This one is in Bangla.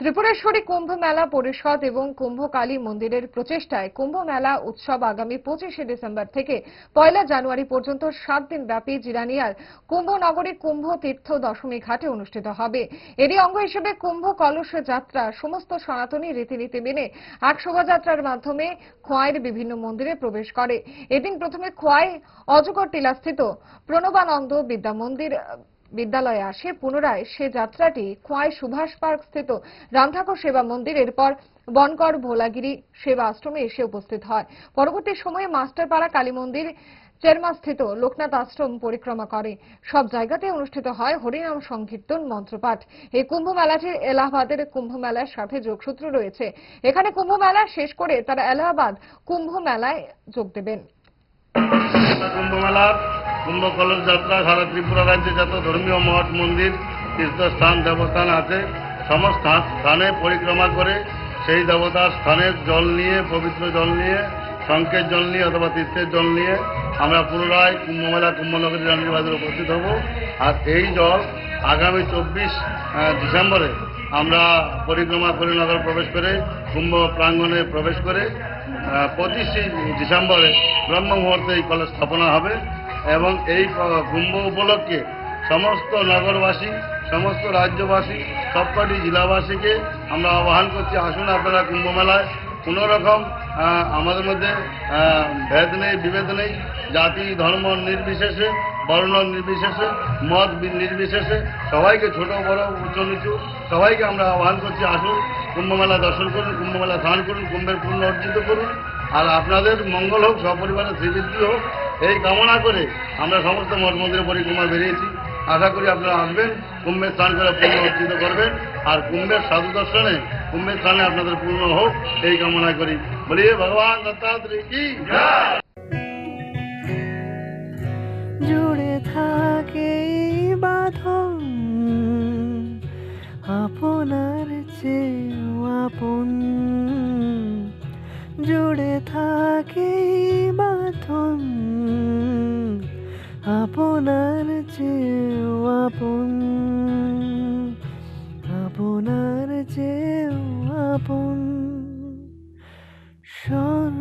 ত্রিপুরেশ্বরী কুম্ভ মেলা পরিষদ এবং কুম্ভকালী মন্দিরের প্রচেষ্টায় কুম্ভ মেলা উৎসব আগামী পঁচিশে ডিসেম্বর থেকে পয়লা জানুয়ারি পর্যন্ত সাত দিন ব্যাপী জিরানিয়ার কুম্ভনগরী কুম্ভ তীর্থ দশমী ঘাটে অনুষ্ঠিত হবে। এরই অঙ্গ হিসেবে কুম্ভ কলস যাত্রা সমস্ত সনাতনী রীতিনীতি মেনে এক শোভাযাত্রার মাধ্যমে খোয়াইয়ের বিভিন্ন মন্দিরে প্রবেশ করে। এদিন প্রথমে খোয়াই অজগর টিলাস্থিত প্রণবানন্দ বিদ্যা মন্দির বিদ্যালয়ে আসে। পুনরায় সে যাত্রাটি খোয়াই সুভাষ পার্ক স্থিত রামঠাকুর সেবা মন্দির এরপর বনকর ভোলাগিরি সেবা আশ্রমে এসে উপস্থিত হয়। পরবর্তী সময়ে মাস্টারপাড়া কালী মন্দির, চেরমা স্থিত লোকনাথ আশ্রম পরিক্রমা করে। সব জায়গাতে অনুষ্ঠিত হয় হরিনাম সংকীর্তন মন্ত্রপাঠ। এই কুম্ভ মেলাটির এলাহাবাদের কুম্ভ মেলার সাথে যোগসূত্র রয়েছে। এখানে কুম্ভ মেলা শেষ করে তারা এলাহাবাদ কুম্ভ মেলায় যোগ দেবেন। কুম্ভ কলস যাত্রা, সারা ত্রিপুরা রাজ্যে যত ধর্মীয় মঠ, মন্দির, তীর্থস্থান, দেবস্থান আছে, সমস্ত স্থানে পরিক্রমা করে সেই দেবতার স্থানের জল নিয়ে, পবিত্র জল নিয়ে শঙ্কের জল নিয়ে অথবা তীর্থের জল নিয়ে আমরা পুনরায় কুম্ভ মেলা কুম্ভনগরী রানীর বাজারে উপস্থিত হব। আর এই জল আগামী চব্বিশ ডিসেম্বরে আমরা পরিক্রমা করে নগর প্রবেশ করে, কুম্ভ প্রাঙ্গণে প্রবেশ করে পঁচিশে ডিসেম্বরে ব্রহ্ম মুহূর্তে এই কলেজ স্থাপনা হবে। এবং এই কুম্ভ উপলক্ষে সমস্ত নগরবাসী, সমস্ত রাজ্যবাসী, সবকটি জেলাবাসীকে আমরা আহ্বান করছি, আসুন আপনারা কুম্ভ মেলায়। কোনো রকম আমাদের মধ্যে ভেদ নেই, বিভেদ নেই। জাতি, ধর্ম নির্বিশেষে, বর্ণ নির্বিশেষে, মত নির্বিশেষে। সবাইকে ছোট, বড়, উচ্চ, নিচু, সবাইকে আমরা আহ্বান করছি, আসুন কুম্ভ মেলা দর্শন করুন, কুম্ভ মেলা স্নান করুন, কুম্ভের পূর্ণ অর্জিত করুন। আর আপনাদের মঙ্গল হোক, সপরিবারের শ্রীবৃদ্ধি হোক এই কামনা করে আমরা সমস্ত মঠ মন্দিরে পরিক্রমা বেরিয়েছি। আশা করি আপনারা আসবেন, কুম্ভের স্নান করে পূর্ণ অর্জিত করবেন। আর কুম্ভের সাধু দর্শনে, কুম্ভের স্থানে আপনাদের পূর্ণ হোক, এই কামনা করি। বলি ভগবান দত্তাত্রী কি? জুড়ে থাকে বাঁধন, আপনার চেয়েও আপন। জুড়ে থাকে বাঁধন আপনার চেয়েও আপন আপনার চেয়েও আপন। সব